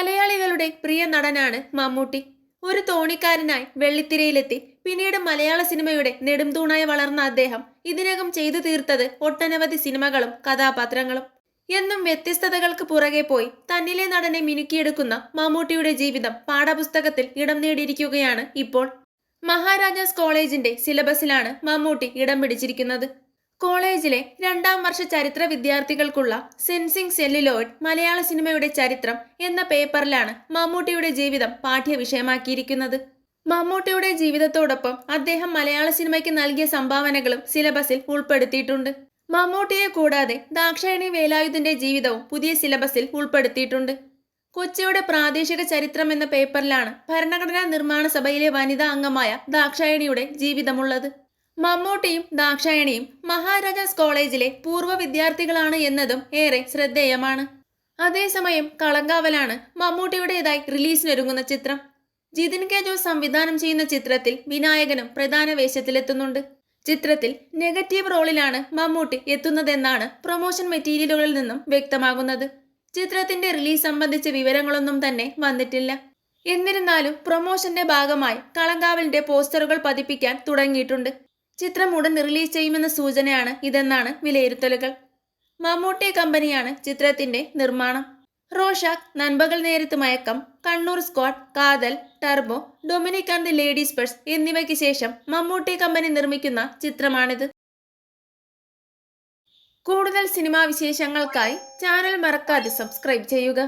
മലയാളികളുടെ പ്രിയ നടനാണ് മമ്മൂട്ടി. ഒരു തോണിക്കാരനായി വെള്ളിത്തിരയിലെത്തി. പിന്നീട് മലയാള സിനിമയുടെ നെടുംതൂണായി വളർന്ന അദ്ദേഹം ഇതിനകം ചെയ്തു തീർത്തത് ഒട്ടനവധി സിനിമകളും കഥാപാത്രങ്ങളും. എന്നും വ്യത്യസ്തതകൾക്ക് പുറകെ പോയി തന്നിലെ നടനെ മിനുക്കിയെടുക്കുന്ന മമ്മൂട്ടിയുടെ ജീവിതം പാഠപുസ്തകത്തിൽ ഇടം നേടിയിരിക്കുകയാണ് ഇപ്പോൾ. മഹാരാജാസ് കോളേജിന്റെ സിലബസിലാണ് മമ്മൂട്ടി ഇടം പിടിച്ചിരിക്കുന്നത്. കോളേജിലെ രണ്ടാം വർഷ ചരിത്ര വിദ്യാർത്ഥികൾക്കുള്ള സെൻസിംഗ് സെല്ലുലോയിഡ് മലയാള സിനിമയുടെ ചരിത്രം എന്ന പേപ്പറിലാണ് മമ്മൂട്ടിയുടെ ജീവിതം പാഠ്യവിഷയമാക്കിയിരിക്കുന്നത്. മമ്മൂട്ടിയുടെ ജീവിതത്തോടൊപ്പം അദ്ദേഹം മലയാള സിനിമയ്ക്ക് നൽകിയ സംഭാവനകളും സിലബസിൽ ഉൾപ്പെടുത്തിയിട്ടുണ്ട്. മമ്മൂട്ടിയെ കൂടാതെ ദാക്ഷായണി വേലായുധന്റെ ജീവിതവും പുതിയ സിലബസിൽ ഉൾപ്പെടുത്തിയിട്ടുണ്ട്. കൊച്ചിയുടെ പ്രാദേശിക ചരിത്രം എന്ന പേപ്പറിലാണ് ഭരണഘടനാ നിർമ്മാണ സഭയിലെ വനിതാ അംഗമായ ദാക്ഷായണിയുടെ ജീവിതമുള്ളത്. മമ്മൂട്ടിയും ദാക്ഷായണിയും മഹാരാജാസ് കോളേജിലെ പൂർവ വിദ്യാർത്ഥികളാണ് എന്നതും ഏറെ ശ്രദ്ധേയമാണ്. അതേസമയം കളങ്കാവലാണ് മമ്മൂട്ടിയുടേതായി റിലീസിനൊരുങ്ങുന്ന ചിത്രം. ജിതിൻ കെ ജോസ് സംവിധാനം ചെയ്യുന്ന ചിത്രത്തിൽ വിനായകനും പ്രധാന വേഷത്തിലെത്തുന്നുണ്ട്. ചിത്രത്തിൽ നെഗറ്റീവ് റോളിലാണ് മമ്മൂട്ടി എത്തുന്നതെന്നാണ് പ്രൊമോഷൻ മെറ്റീരിയലുകളിൽ നിന്നും വ്യക്തമാകുന്നത്. ചിത്രത്തിന്റെ റിലീസ് സംബന്ധിച്ച വിവരങ്ങളൊന്നും തന്നെ വന്നിട്ടില്ല. എന്നിരുന്നാലും പ്രൊമോഷന്റെ ഭാഗമായി കളങ്കാവലിന്റെ പോസ്റ്ററുകൾ പതിപ്പിക്കാൻ തുടങ്ങിയിട്ടുണ്ട്. ചിത്രം ഉടൻ റിലീസ് ചെയ്യുമെന്ന സൂചനയാണ് ഇതെന്നാണ് വിലയിരുത്തലുകൾ. മമ്മൂട്ടി കമ്പനിയാണ് ചിത്രത്തിന്റെ നിർമ്മാണം. Rorschach Nanpakal Nerathu Mayakkam Kannur squad Kaathal turbo Dominic and the ladies purse എന്നിവയ്ക്ക് ശേഷം മമ്മൂട്ടി കമ്പനി നിർമ്മിക്കുന്ന ചിത്രമാണിത്. കൂടുതൽ സിനിമാ വിശേഷങ്ങൾക്കായി ചാനൽ മറക്കാതെ സബ്സ്ക്രൈബ് ചെയ്യുക.